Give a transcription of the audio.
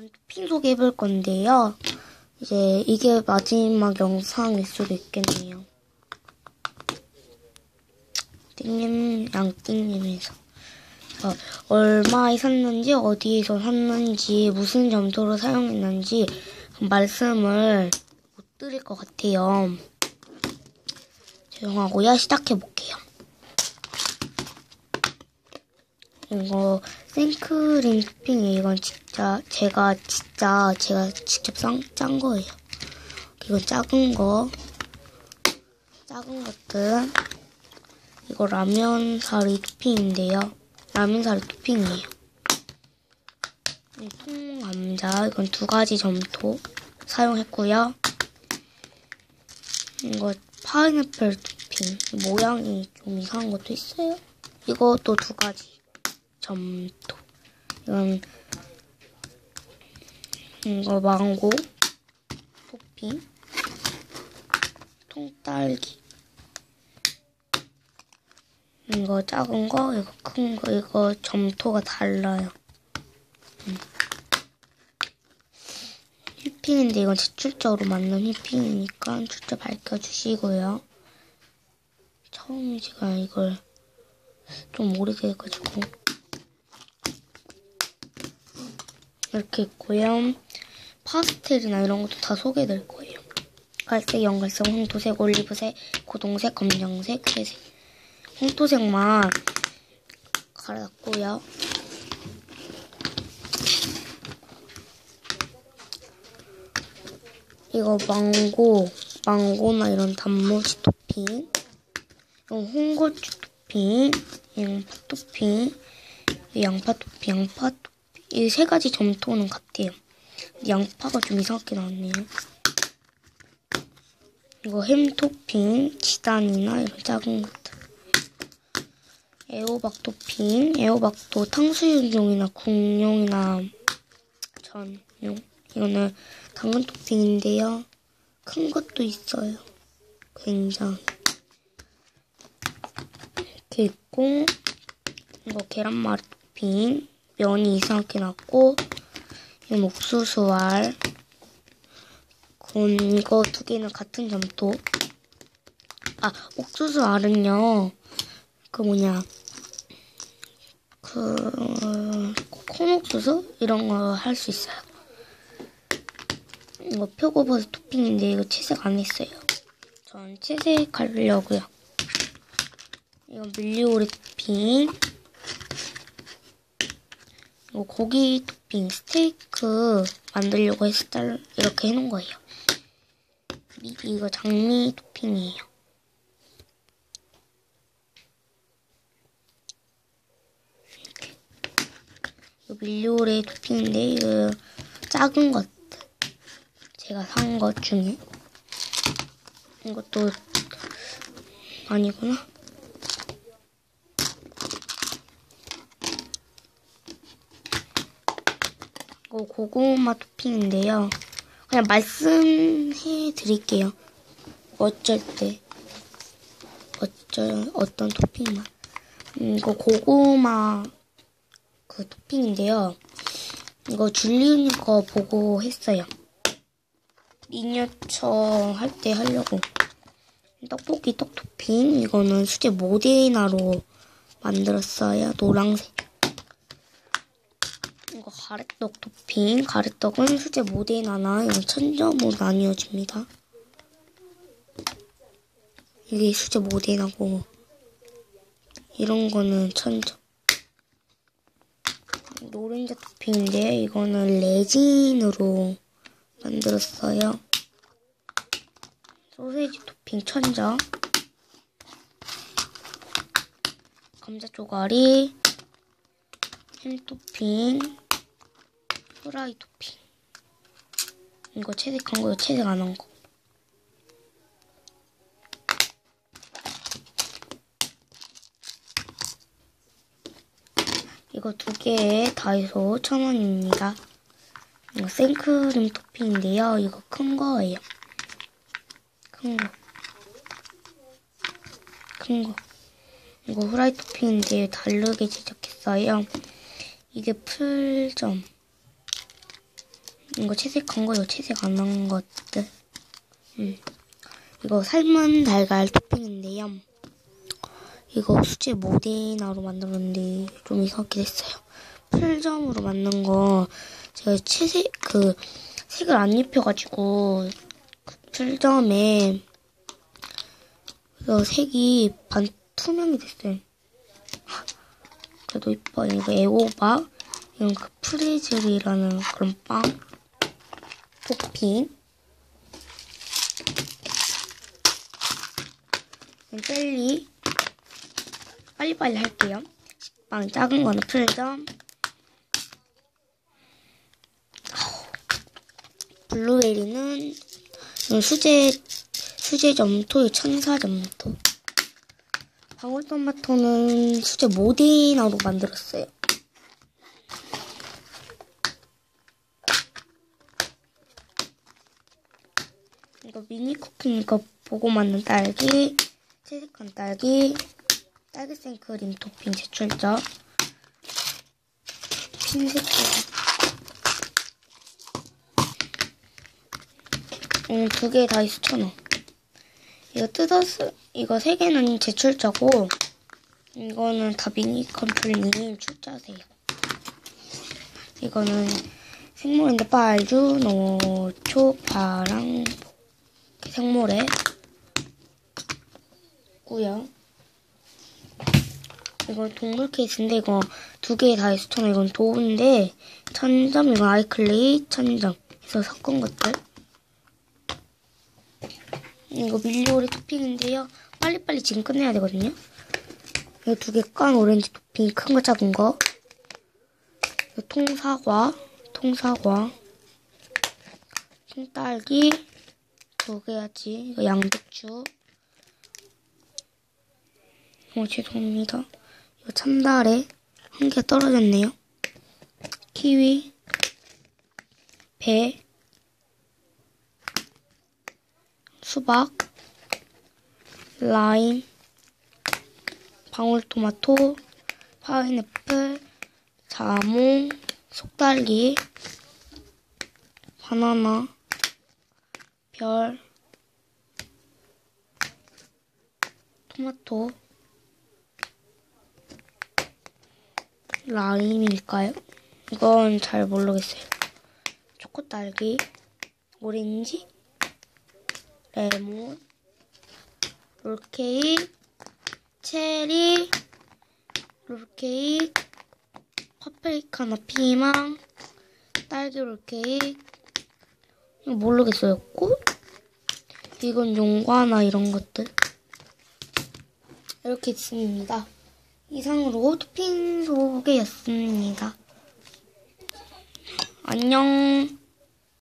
토핑 소개 해 볼 건데요. 이제 이게 마지막 영상일 수도 있겠네요. 띵님, 양띵님에서. 어, 얼마에 샀는지, 어디에서 샀는지, 무슨 점토로 사용했는지 말씀을 못 드릴 것 같아요. 죄송하고요. 시작해 볼게요. 이거 생크림 토핑이 이건 진짜 제가 진짜 제가 직접 짠, 짠 거예요. 이건 작은 거 작은 것들 이거 라면 사리 토핑인데요. 라면 사리 토핑이에요. 통감자 이건 두 가지 점토 사용했고요. 이거 파인애플 토핑 모양이 좀 이상한 것도 있어요. 이것도 두 가지 점토. 이건 이거 망고 토핑 통딸기. 이거 작은 거 이거 큰 거 이거 점토가 달라요. 음. 휘핑인데 이건 제출적으로 맞는 휘핑이니까 출처 밝혀주시고요. 처음 제가 이걸 좀 오래돼가지고 이렇게 있고요. 파스텔이나 이런 것도 다 소개될 거예요. 갈색, 연갈색, 홍토색, 올리브색, 고동색, 검정색, 회색. 홍토색만 갈았고요. 이거 망고, 망고나 이런 단무지 토핑. 이건 홍고추 토핑, 양파 토핑, 양파 토핑, 양파 토핑. 이 세 가지 점토는 같아요. 양파가 좀 이상하게 나왔네요. 이거 햄 토핑, 지단이나 이런 작은 것들. 애호박 토핑, 애호박도 탕수육용이나 국용이나 전용. 이거는 당근 토핑인데요. 큰 것도 있어요. 굉장히. 이렇게 있고, 이거 계란말이 토핑. 면이 이상하게 났고 이건 옥수수알 이거 두 개는 같은 점토 아 옥수수알은요 그 뭐냐 그 콩옥수수 이런 거 할 수 있어요. 이거 표고버섯 토핑인데 이거 채색 안 했어요. 전 채색 하려고요. 이건 밀리오리 토핑 이거 고기 토핑 스테이크 만들려고 해서 딸 이렇게 해놓은 거예요. 이거 장미 토핑이에요. 이거 밀리오레 토핑인데 이거 작은 것 제가 산 것 중에 이것도 아니구나. 이거 고구마 토핑인데요. 그냥 말씀해 드릴게요. 어쩔 때. 어쩔, 어떤 토핑만. 음, 이거 고구마 그 토핑인데요. 이거 줄리언 거 보고 했어요. 미니어처 할 때 하려고. 떡볶이 떡 토핑. 이거는 수제 모데나로 만들었어요. 노랑색. 가래떡 토핑. 가래떡은 수제 모데나나 이런 천점으로 나뉘어집니다. 이게 수제 모데나고 이런 거는 천점. 노른자 토핑인데 이거는 레진으로 만들었어요. 소세지 토핑 천점. 감자 조가리, 햄 토핑, 후라이 토핑. 이거 채색한 거요, 채색 안 한 거. 이거 두 개에 다이소 천 원입니다. 이거 생크림 토핑인데요. 이거 큰 거예요. 큰 거. 큰 거. 이거 후라이 토핑인데 다르게 제작했어요. 이게 풀점. 이거 채색한 거, 이거 채색 안 한 것들. 음. 이거 삶은 달걀 토핑인데요. 이거 수제 모데나로 만들었는데 좀 이상하게 됐어요. 풀점으로 만든 거 제가 채색 그 색을 안 입혀가지고 그 풀점에 그래서 색이 반 투명이 됐어요. 그래도 이뻐. 이거 에오바 이건 그 프리즐이라는 그런 빵 토핑. 젤리 빨리빨리 할게요. 식빵 작은 거는 풀점. 블루베리는 수제 수제 점토, 천사 점토. 방울토마토는 수제 모데나로 만들었어요. 이거 미니 쿠키 이거 보고 만든 딸기, 채색한 딸기, 딸기 생크림 토핑 제출자, 핀색 음, 두 개다 있어, 천 원. 이거 뜯었어. 이거 세 개는 제출자고, 이거는 다 미니 컴플님 출자세요. 이거는 생모인데 빨주, 노초, 파랑, 생모래. 고요. 이거 동물 케이스인데 이거 두 개다 있어. 이건 도우인데 천점 이건 아이클레이 천점 해서 섞은 것들. 이거 밀리오리 토핑인데요. 빨리빨리 지금 끝내야 되거든요. 이거 두 개 깐 오렌지 토핑 큰 거 작은 거. 이거 통사과, 통사과, 통딸기 두 개야지. 이거 양배추. 어 죄송합니다. 이거 참다래 한 개 떨어졌네요. 키위, 배, 수박, 라임, 방울토마토, 파인애플, 자몽, 속달기, 바나나, 별, 토마토, 라임일까요? 이건 잘 모르겠어요. 초코 딸기, 오렌지, 레몬, 롤케이크, 체리, 롤케이크, 파프리카나 피망, 딸기 롤케이크, 모르겠어요. 꽃? 이건 용과나 이런 것들. 이렇게 있습니다. 이상으로 토핑 소개였습니다. 안녕.